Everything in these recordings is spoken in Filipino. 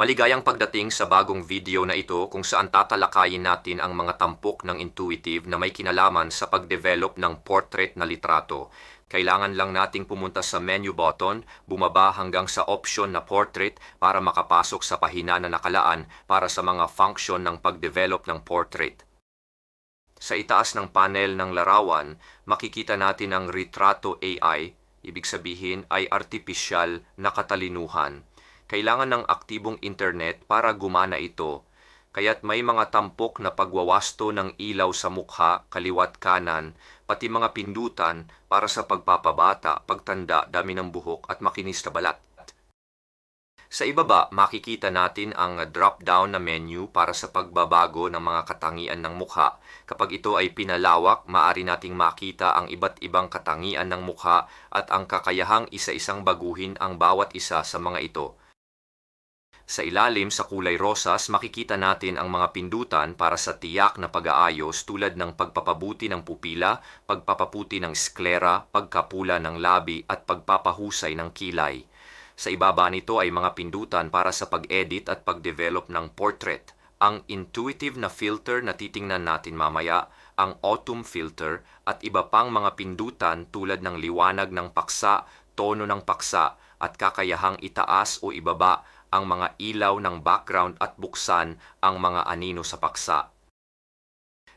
Maligayang pagdating sa bagong video na ito kung saan tatalakayin natin ang mga tampok ng intuitive na may kinalaman sa pagdevelop ng portrait na litrato. Kailangan lang nating pumunta sa menu button, bumaba hanggang sa option na portrait para makapasok sa pahina na nakalaan para sa mga function ng pagdevelop ng portrait. Sa itaas ng panel ng larawan, makikita natin ang Retrato AI, ibig sabihin ay artificial na katalinuhan. Kailangan ng aktibong internet para gumana ito, kaya't may mga tampok na pagwawasto ng ilaw sa mukha, kaliwat kanan, pati mga pindutan para sa pagpapabata, pagtanda, dami ng buhok at makinis na balat. Sa ibaba, makikita natin ang drop-down na menu para sa pagbabago ng mga katangian ng mukha. Kapag ito ay pinalawak, maaari nating makita ang iba't ibang katangian ng mukha at ang kakayahang isa-isang baguhin ang bawat isa sa mga ito. Sa ilalim sa kulay rosas, makikita natin ang mga pindutan para sa tiyak na pag-aayos tulad ng pagpapabuti ng pupila, pagpapaputi ng sklera, pagkapula ng labi at pagpapahusay ng kilay. Sa ibaba nito ay mga pindutan para sa pag-edit at pag-develop ng portrait. Ang intuitive na filter na titingnan natin mamaya, ang autumn filter at iba pang mga pindutan tulad ng liwanag ng paksa, tono ng paksa at kakayahang itaas o ibaba ang mga ilaw ng background at buksan ang mga anino sa paksa.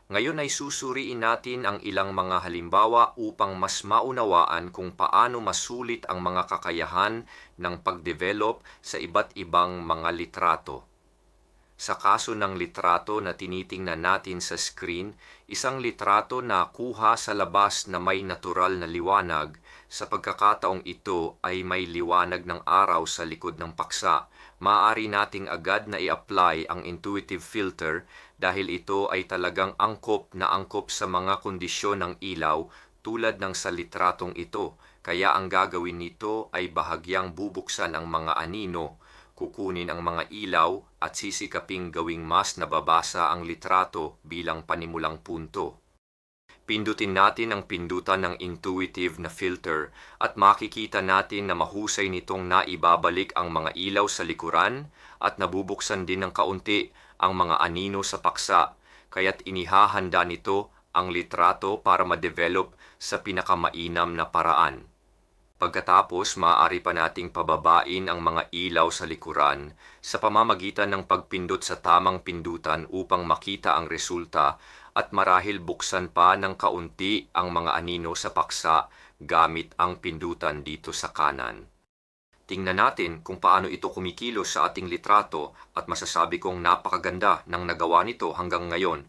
Ngayon ay susuriin natin ang ilang mga halimbawa upang mas maunawaan kung paano masulit ang mga kakayahan ng pagdevelop sa iba't ibang mga litrato. Sa kaso ng litrato na tinitingnan natin sa screen, isang litrato na kuha sa labas na may natural na liwanag, sa pagkakataong ito ay may liwanag ng araw sa likod ng paksa, maaari nating agad na i-apply ang intuitive filter dahil ito ay talagang angkop na angkop sa mga kondisyon ng ilaw tulad ng sa litratong ito. Kaya ang gagawin nito ay bahagyang bubuksan ang mga anino, kukunin ang mga ilaw at sisikaping gawing mas nababasa ang litrato bilang panimulang punto. Pindutin natin ang pindutan ng intuitive na filter at makikita natin na mahusay nitong naibabalik ang mga ilaw sa likuran at nabubuksan din ng kaunti ang mga anino sa paksa, kaya't inihahanda nito ang litrato para ma-develop sa pinakamainam na paraan. Pagkatapos, maaari pa nating pababain ang mga ilaw sa likuran sa pamamagitan ng pagpindot sa tamang pindutan upang makita ang resulta at marahil buksan pa ng kaunti ang mga anino sa paksa gamit ang pindutan dito sa kanan. Tingnan natin kung paano ito kumikilos sa ating litrato at masasabi kong napakaganda ng nagawa nito hanggang ngayon.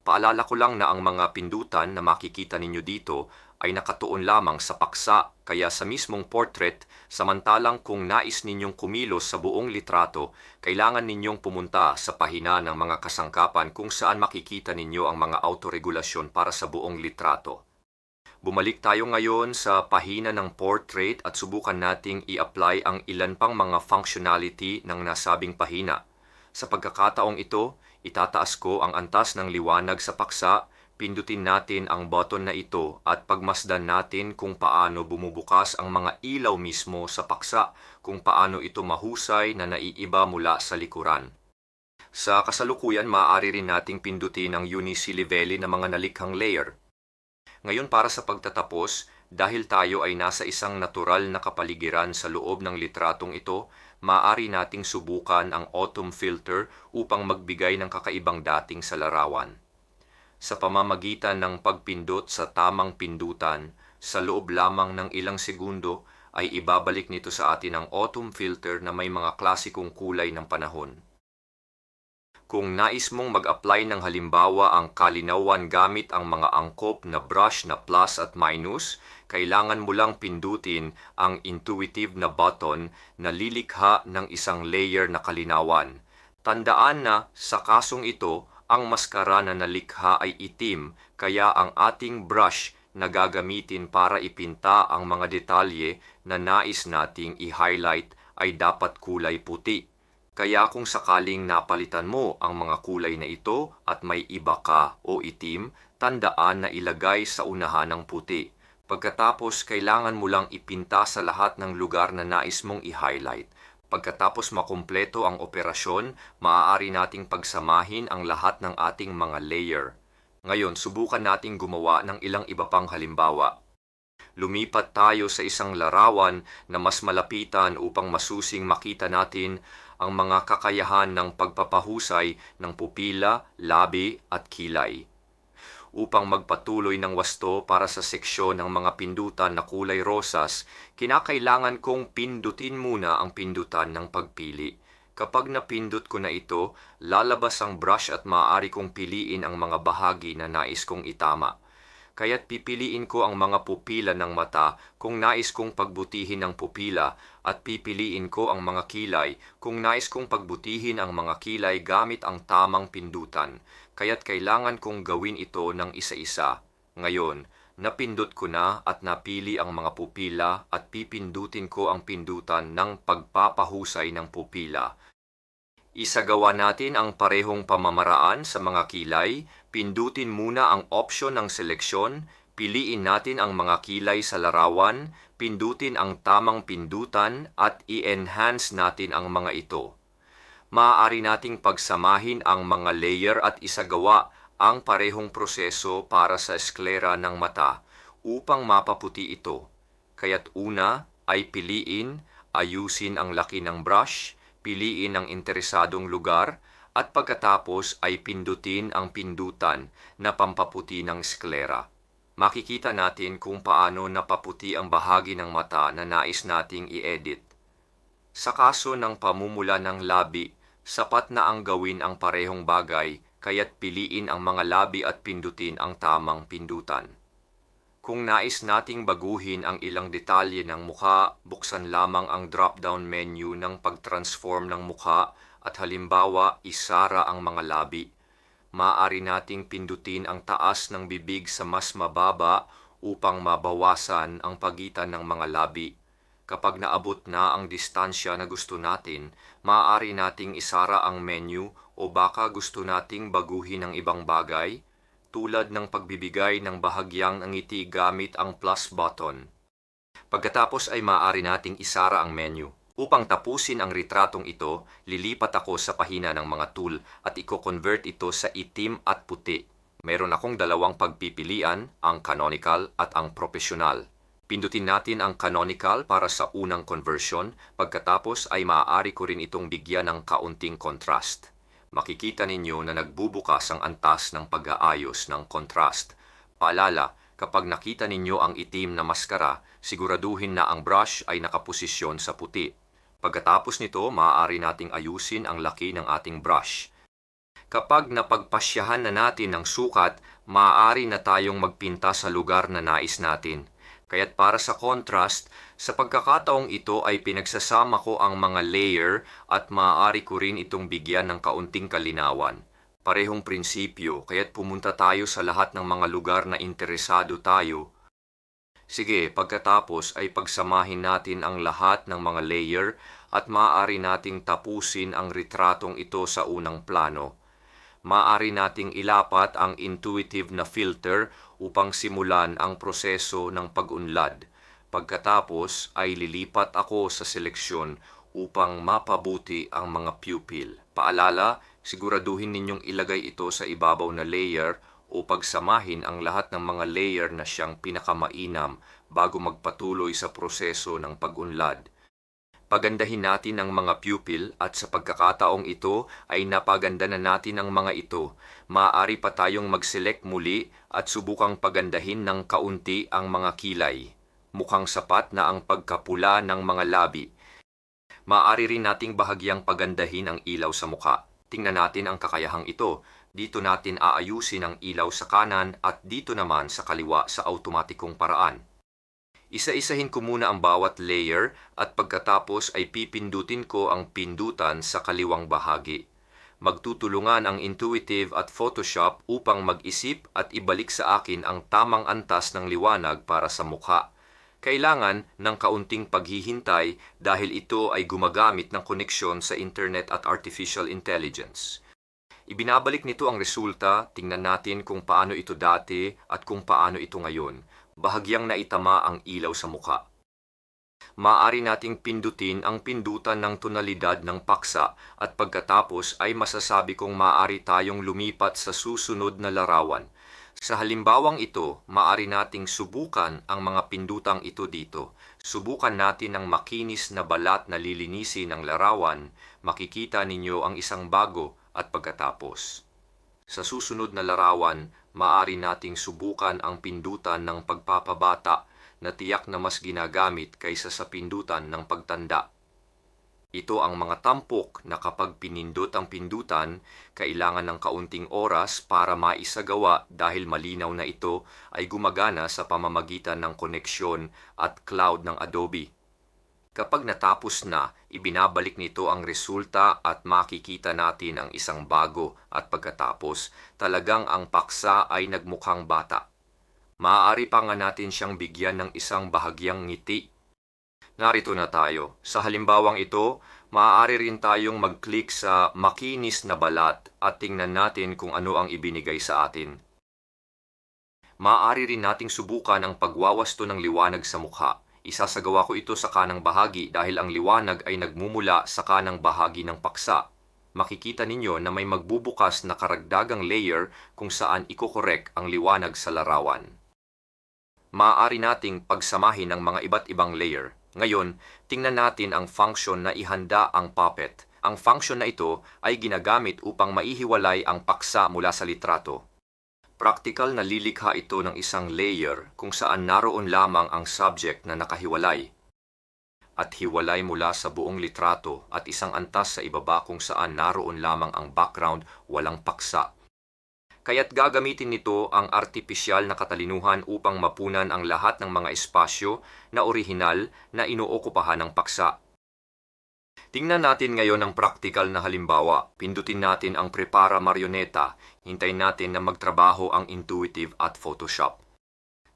Paalala ko lang na ang mga pindutan na makikita ninyo dito ay nakatuon lamang sa paksa kaya sa mismong portrait, samantalang kung nais ninyong kumilos sa buong litrato, kailangan ninyong pumunta sa pahina ng mga kasangkapan kung saan makikita ninyo ang mga autoregulasyon para sa buong litrato. Bumalik tayo ngayon sa pahina ng portrait at subukan nating i-apply ang ilan pang mga functionality ng nasabing pahina. Sa pagkakataong ito, itataas ko ang antas ng liwanag sa paksa Pindutin natin ang button na ito at pagmasdan natin kung paano bumubukas ang mga ilaw mismo sa paksa, kung paano ito mahusay na naiiba mula sa likuran. Sa kasalukuyan, maaari rin nating pindutin ang Unisilivelli na mga nalikhang layer. Ngayon para sa pagtatapos, dahil tayo ay nasa isang natural na kapaligiran sa loob ng litratong ito, maaari nating subukan ang autumn filter upang magbigay ng kakaibang dating sa larawan sa pamamagitan ng pagpindot sa tamang pindutan sa loob lamang ng ilang segundo ay ibabalik nito sa atin ang autumn filter na may mga klasikong kulay ng panahon. Kung nais mong mag-apply ng halimbawa ang kalinawan gamit ang mga angkop na brush na plus at minus, kailangan mo lang pindutin ang intuitive na button na lilikha ng isang layer na kalinawan. Tandaan na sa kasong ito, ang maskara na nalikha ay itim, kaya ang ating brush na gagamitin para ipinta ang mga detalye na nais nating i-highlight ay dapat kulay puti. Kaya kung sakaling napalitan mo ang mga kulay na ito at may iba ka o itim, tandaan na ilagay sa unahan ng puti. Pagkatapos, kailangan mo lang ipinta sa lahat ng lugar na nais mong i-highlight. Pagkatapos makumpleto ang operasyon, maaari nating pagsamahin ang lahat ng ating mga layer. Ngayon, subukan nating gumawa ng ilang iba pang halimbawa. Lumipat tayo sa isang larawan na mas malapitan upang masusing makita natin ang mga kakayahan ng pagpapahusay ng pupila, labi at kilay. Upang magpatuloy ng wasto para sa seksyon ng mga pindutan na kulay rosas, kinakailangan kong pindutin muna ang pindutan ng pagpili. Kapag napindot ko na ito, lalabas ang brush at maaari kong piliin ang mga bahagi na nais kong itama kaya't pipiliin ko ang mga pupila ng mata kung nais kong pagbutihin ang pupila at pipiliin ko ang mga kilay kung nais kong pagbutihin ang mga kilay gamit ang tamang pindutan, kaya't kailangan kong gawin ito ng isa-isa. Ngayon, napindot ko na at napili ang mga pupila at pipindutin ko ang pindutan ng pagpapahusay ng pupila. Isagawa natin ang parehong pamamaraan sa mga kilay, pindutin muna ang option ng seleksyon, piliin natin ang mga kilay sa larawan, pindutin ang tamang pindutan at i-enhance natin ang mga ito. Maaari nating pagsamahin ang mga layer at isagawa ang parehong proseso para sa esklera ng mata upang mapaputi ito. Kaya't una ay piliin, ayusin ang laki ng brush, piliin ang interesadong lugar, at pagkatapos ay pindutin ang pindutan na pampaputi ng sklera. Makikita natin kung paano napaputi ang bahagi ng mata na nais nating i-edit. Sa kaso ng pamumula ng labi, sapat na ang gawin ang parehong bagay, kaya't piliin ang mga labi at pindutin ang tamang pindutan. Kung nais nating baguhin ang ilang detalye ng mukha, buksan lamang ang drop-down menu ng pag-transform ng mukha at halimbawa isara ang mga labi. Maaari nating pindutin ang taas ng bibig sa mas mababa upang mabawasan ang pagitan ng mga labi. Kapag naabot na ang distansya na gusto natin, maaari nating isara ang menu o baka gusto nating baguhin ang ibang bagay, tulad ng pagbibigay ng bahagyang ngiti gamit ang plus button. Pagkatapos ay maaari nating isara ang menu. Upang tapusin ang retratong ito, lilipat ako sa pahina ng mga tool at i-convert ito sa itim at puti. Meron akong dalawang pagpipilian, ang canonical at ang professional. Pindutin natin ang canonical para sa unang conversion, pagkatapos ay maaari ko rin itong bigyan ng kaunting contrast. Makikita ninyo na nagbubukas ang antas ng pag-aayos ng contrast. Paalala, kapag nakita ninyo ang itim na maskara, siguraduhin na ang brush ay nakaposisyon sa puti. Pagkatapos nito, maaari nating ayusin ang laki ng ating brush. Kapag napagpasyahan na natin ang sukat, maaari na tayong magpinta sa lugar na nais natin. Kaya't para sa contrast, sa pagkakataong ito ay pinagsasama ko ang mga layer at maaari ko rin itong bigyan ng kaunting kalinawan. Parehong prinsipyo, kaya't pumunta tayo sa lahat ng mga lugar na interesado tayo Sige, pagkatapos ay pagsamahin natin ang lahat ng mga layer at maaari nating tapusin ang retratong ito sa unang plano. Maaari nating ilapat ang intuitive na filter upang simulan ang proseso ng pag-unlad. Pagkatapos ay lilipat ako sa seleksyon upang mapabuti ang mga pupil. Paalala, siguraduhin ninyong ilagay ito sa ibabaw na layer o pagsamahin ang lahat ng mga layer na siyang pinakamainam bago magpatuloy sa proseso ng pag-unlad. Pagandahin natin ang mga pupil at sa pagkakataong ito ay napaganda na natin ang mga ito. Maaari pa tayong mag-select muli at subukang pagandahin ng kaunti ang mga kilay. Mukhang sapat na ang pagkapula ng mga labi. Maaari rin nating bahagyang pagandahin ang ilaw sa mukha. Tingnan natin ang kakayahang ito dito natin aayusin ang ilaw sa kanan at dito naman sa kaliwa sa automatikong paraan. Isa-isahin ko muna ang bawat layer at pagkatapos ay pipindutin ko ang pindutan sa kaliwang bahagi. Magtutulungan ang Intuitive at Photoshop upang mag-isip at ibalik sa akin ang tamang antas ng liwanag para sa mukha. Kailangan ng kaunting paghihintay dahil ito ay gumagamit ng koneksyon sa Internet at Artificial Intelligence. Ibinabalik nito ang resulta, tingnan natin kung paano ito dati at kung paano ito ngayon. Bahagyang naitama ang ilaw sa muka. maaari nating pindutin ang pindutan ng tonalidad ng paksa at pagkatapos ay masasabi kong maaari tayong lumipat sa susunod na larawan. Sa halimbawang ito, maaari nating subukan ang mga pindutang ito dito. Subukan natin ang makinis na balat na lilinisin ng larawan, makikita ninyo ang isang bago at pagkatapos. Sa susunod na larawan, maaari nating subukan ang pindutan ng pagpapabata na tiyak na mas ginagamit kaysa sa pindutan ng pagtanda. Ito ang mga tampok na kapag pinindot ang pindutan, kailangan ng kaunting oras para maisagawa dahil malinaw na ito ay gumagana sa pamamagitan ng koneksyon at cloud ng Adobe. Kapag natapos na, ibinabalik nito ang resulta at makikita natin ang isang bago at pagkatapos, talagang ang paksa ay nagmukhang bata. Maaari pa nga natin siyang bigyan ng isang bahagyang ngiti Narito na tayo. Sa halimbawang ito, maaari rin tayong mag-click sa makinis na balat at tingnan natin kung ano ang ibinigay sa atin. Maaari rin nating subukan ang pagwawasto ng liwanag sa mukha. Isasagawa ko ito sa kanang bahagi dahil ang liwanag ay nagmumula sa kanang bahagi ng paksa. Makikita ninyo na may magbubukas na karagdagang layer kung saan ikokorek ang liwanag sa larawan. Maaari nating pagsamahin ng mga iba't ibang layer ngayon, tingnan natin ang function na ihanda ang puppet. Ang function na ito ay ginagamit upang maihiwalay ang paksa mula sa litrato. Practical na lilikha ito ng isang layer kung saan naroon lamang ang subject na nakahiwalay at hiwalay mula sa buong litrato at isang antas sa ibaba kung saan naroon lamang ang background walang paksa kaya't gagamitin nito ang artipisyal na katalinuhan upang mapunan ang lahat ng mga espasyo na orihinal na inookupahan ng paksa. Tingnan natin ngayon ang praktikal na halimbawa. Pindutin natin ang Prepara Marioneta. Hintayin natin na magtrabaho ang Intuitive at Photoshop.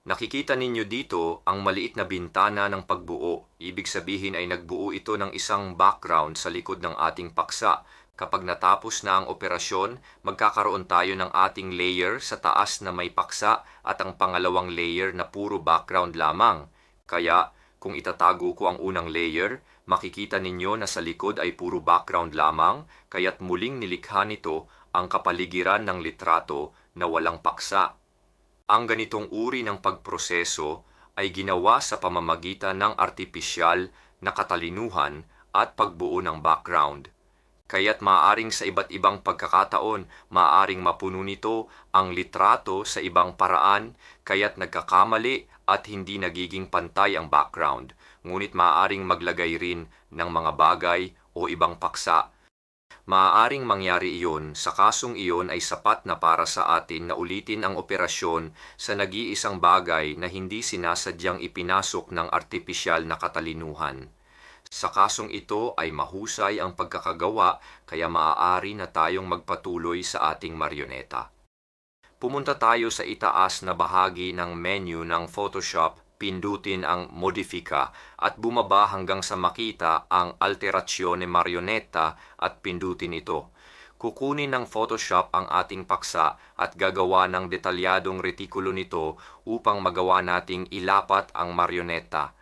Nakikita ninyo dito ang maliit na bintana ng pagbuo. Ibig sabihin ay nagbuo ito ng isang background sa likod ng ating paksa Kapag natapos na ang operasyon, magkakaroon tayo ng ating layer sa taas na may paksa at ang pangalawang layer na puro background lamang. Kaya, kung itatago ko ang unang layer, makikita ninyo na sa likod ay puro background lamang, kaya't muling nilikha nito ang kapaligiran ng litrato na walang paksa. Ang ganitong uri ng pagproseso ay ginawa sa pamamagitan ng artipisyal na katalinuhan at pagbuo ng background kaya't maaring sa iba't ibang pagkakataon, maaring mapuno nito ang litrato sa ibang paraan, kaya't nagkakamali at hindi nagiging pantay ang background, ngunit maaring maglagay rin ng mga bagay o ibang paksa. Maaaring mangyari iyon sa kasong iyon ay sapat na para sa atin na ulitin ang operasyon sa nag-iisang bagay na hindi sinasadyang ipinasok ng artipisyal na katalinuhan. Sa kasong ito ay mahusay ang pagkakagawa kaya maaari na tayong magpatuloy sa ating marioneta. Pumunta tayo sa itaas na bahagi ng menu ng Photoshop, pindutin ang Modifica at bumaba hanggang sa makita ang Alterazione Marioneta at pindutin ito. Kukunin ng Photoshop ang ating paksa at gagawa ng detalyadong retikulo nito upang magawa nating ilapat ang marioneta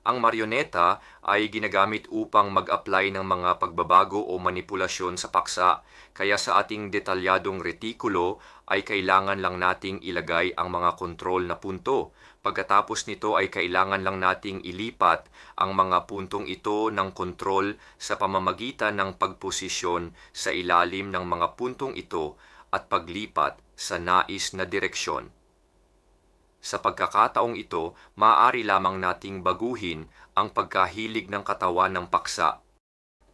ang marioneta ay ginagamit upang mag-apply ng mga pagbabago o manipulasyon sa paksa, kaya sa ating detalyadong retikulo ay kailangan lang nating ilagay ang mga kontrol na punto. Pagkatapos nito ay kailangan lang nating ilipat ang mga puntong ito ng kontrol sa pamamagitan ng pagposisyon sa ilalim ng mga puntong ito at paglipat sa nais na direksyon. Sa pagkakataong ito, maaari lamang nating baguhin ang pagkahilig ng katawan ng paksa.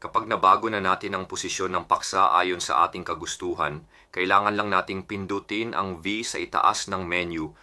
Kapag nabago na natin ang posisyon ng paksa ayon sa ating kagustuhan, kailangan lang nating pindutin ang V sa itaas ng menu